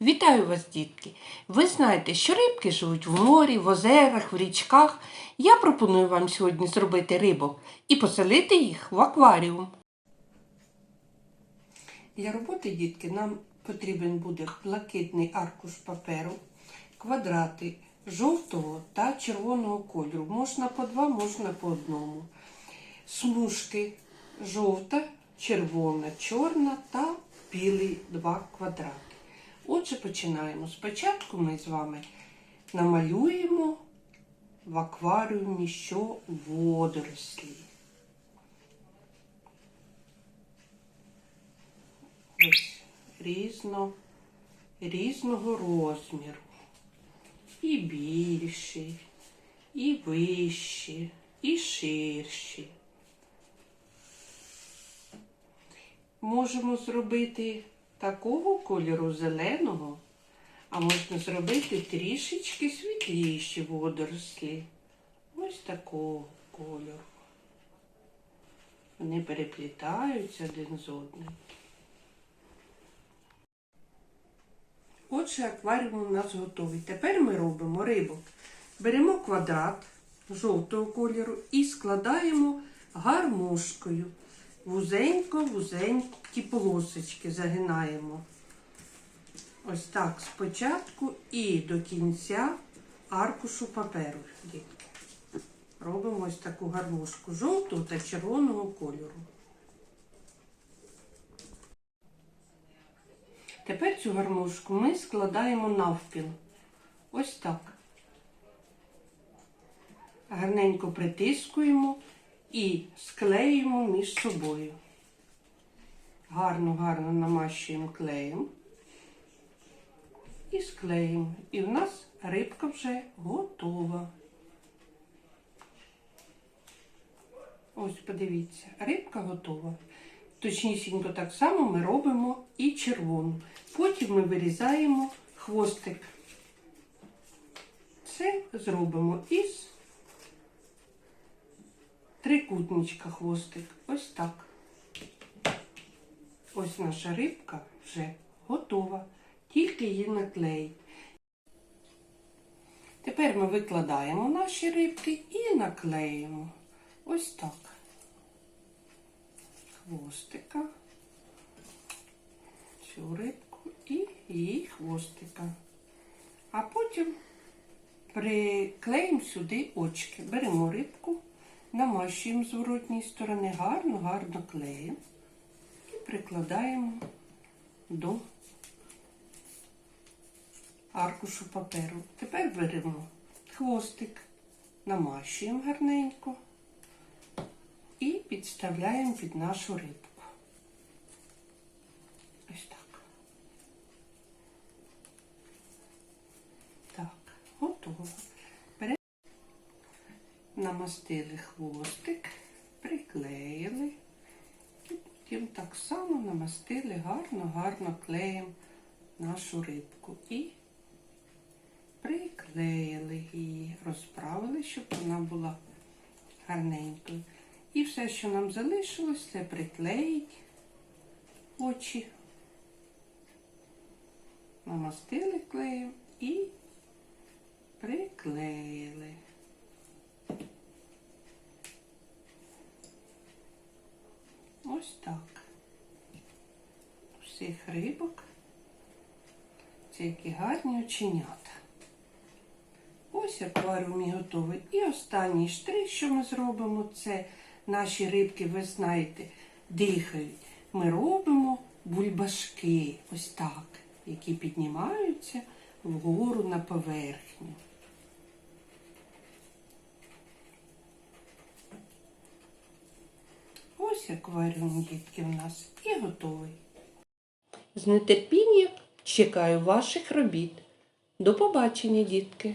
Вітаю вас, дітки! Ви знаєте, що рибки живуть в морі, в озерах, в річках. Я пропоную вам сьогодні зробити рибок і поселити їх в акваріум. Для роботи, дітки, нам потрібен буде блакитний аркуш паперу, квадрати жовтого та червоного кольору. Можна по два, можна по одному. Смужки жовта, червона, чорна та білий два квадрати. Отже, починаємо. Спочатку ми з вами намалюємо в акваріумі що водорослі. Ось різно, різного розміру. І більші, і вищі, і ширші. Можемо зробити такого кольору зеленого, а можна зробити трішечки світліші водорослі. Ось такого кольору. Вони переплітаються один з одним. Отже, акваріум у нас готовий. Тепер ми робимо рибок. Беремо квадрат жовтого кольору і складаємо гармошкою. Вузенько-вузенькі полосочки загинаємо. Ось так спочатку і до кінця аркушу паперу. Дітки. Робимо ось таку гармошку жовтого та червоного кольору. Тепер цю гармошку ми складаємо навпіл. Ось так. Гарненько притискуємо і склеюємо між собою. Гарно-гарно намащуємо клеєм і склеїмо. І в нас рибка вже готова. Ось, подивіться, рибка готова. Точнісінько так само ми робимо і червону. Потім ми вирізаємо хвостик. Це зробимо із трикутничка хвостик. Ось так. Ось наша рибка вже готова. Тільки її наклеїть. Тепер ми викладаємо наші рибки і наклеїмо. Ось так. Хвостика, цю рибку і її хвостика. А потім приклеїмо сюди очки. Беремо рибку, намащуємо з зворотньої сторони гарно, гарно клеїмо і прикладаємо до аркушу паперу. Тепер беремо хвостик, намащуємо гарненько і підставляємо під нашу рибку. Ось так. Так, готово. Намастили хвостик, приклеїли. І потім так само намастили гарно-гарно клеєм нашу рибку. І приклеїли її, розправили, щоб вона була гарненькою. І все, що нам залишилось, це приклеїть очі. Намастили клеєм і приклеїли. Ось так. Всіх рибок. Це які гарні оченята. Ось акваріум і готовий. І останній штрих, що ми зробимо, це наші рибки, ви знаєте, дихають. Ми робимо бульбашки, ось так, які піднімаються вгору на поверхню. Ось акваріум, дітки, в нас і готовий. З нетерпінням чекаю ваших робіт. До побачення, дітки!